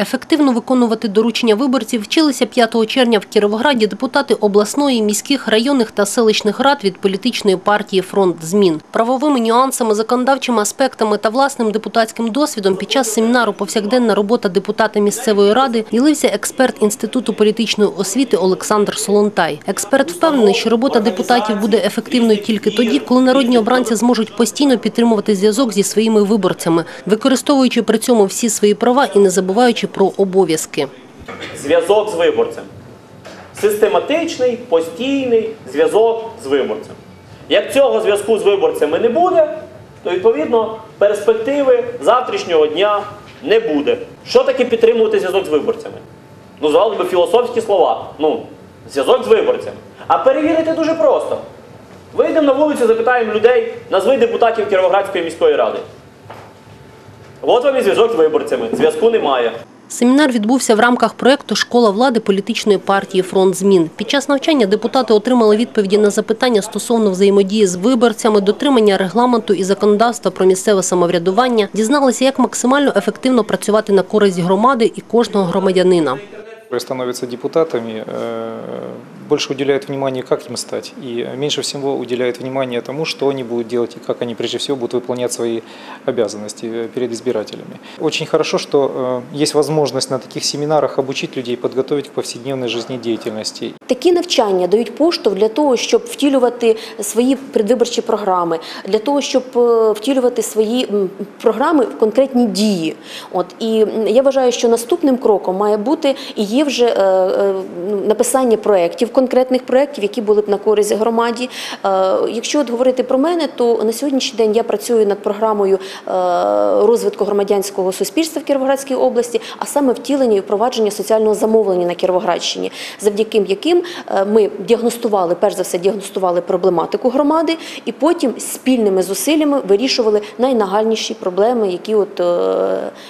Ефективно виконувати доручення виборців вчилися 5 червня в Кіровограді депутати обласної, міських, районних та селищних рад від політичної партії «Фронт змін». Правовими нюансами, законодавчими аспектами та власним депутатським досвідом під час семінару «Повсякденна робота депутата місцевої ради» ділився експерт Інституту політичної освіти Олександр Солонтай. Експерт впевнений, що робота депутатів буде ефективною тільки тоді, коли народні обранці зможуть постійно підтримувати зв'язок зі своїми виборцями, використовуючи при цьому всі свої права і не забуваючи про обов'язки. зв'язок з виборцем. Систематичний, постійний зв'язок з виборцем. Як цього зв'язку з виборцями не буде, то відповідно перспективи завтрашнього дня не буде. Що таке підтримувати зв'язок з виборцями? Ну, звали би філософські слова. Ну, зв'язок з виборцями. А перевірити дуже просто. Вийдемо на вулицю, запитаємо людей, назви депутатів Кіровоградської міської ради. От вам і зв'язок з виборцями. Зв'язку немає. Семінар відбувся в рамках проєкту «Школа влади політичної партії «Фронт змін». Під час навчання депутати отримали відповіді на запитання стосовно взаємодії з виборцями, дотримання регламенту і законодавства про місцеве самоврядування, дізналися, як максимально ефективно працювати на користь громади і кожного громадянина. становятся депутатами, больше уделяют внимание, как им стать, и меньше всего уделяют внимание тому, что они будут делать и как они прежде всего будут выполнять свои обязанности э, перед избирателями. Очень хорошо, что э, есть возможность на таких семинарах обучить людей, подготовить к повседневной жизнедеятельности. Такі навчання дають поштовх для того, щоб втілювати свої предвиборчі програми, для того, щоб е, втілювати свої м, програми в конкретні дії. От і м, я вважаю, що наступним кроком має бути і є вже е, е, ну, написання проєктів, конкретних проєктів, які були б на користь громаді. Е, Якщо от говорити про мене, то на сьогоднішній день я працюю над програмою е, розвитку громадянського суспільства в Кіровоградській області, а саме втілення і впровадження соціального замовлення на Кіровоградщині, завдяки яким е, ми діагностували, перш за все, діагностували проблематику громади, і потім спільними зусиллями вирішували найнагальніші проблеми, які от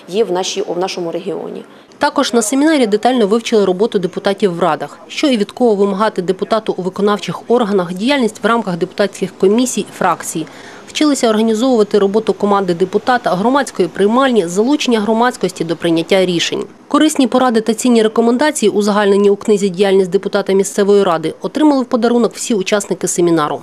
є в нашій в нашому регіоні. Також на семінарі детально вивчили роботу депутатів в радах, що і від кого вимагати депутату у виконавчих органах, діяльність в рамках депутатських комісій, фракцій. Вчилися організовувати роботу команди депутата, громадської приймальні, залучення громадськості до прийняття рішень. Корисні поради та цінні рекомендації, узагальнені у книзі «Діяльність депутата місцевої ради», отримали в подарунок всі учасники семінару.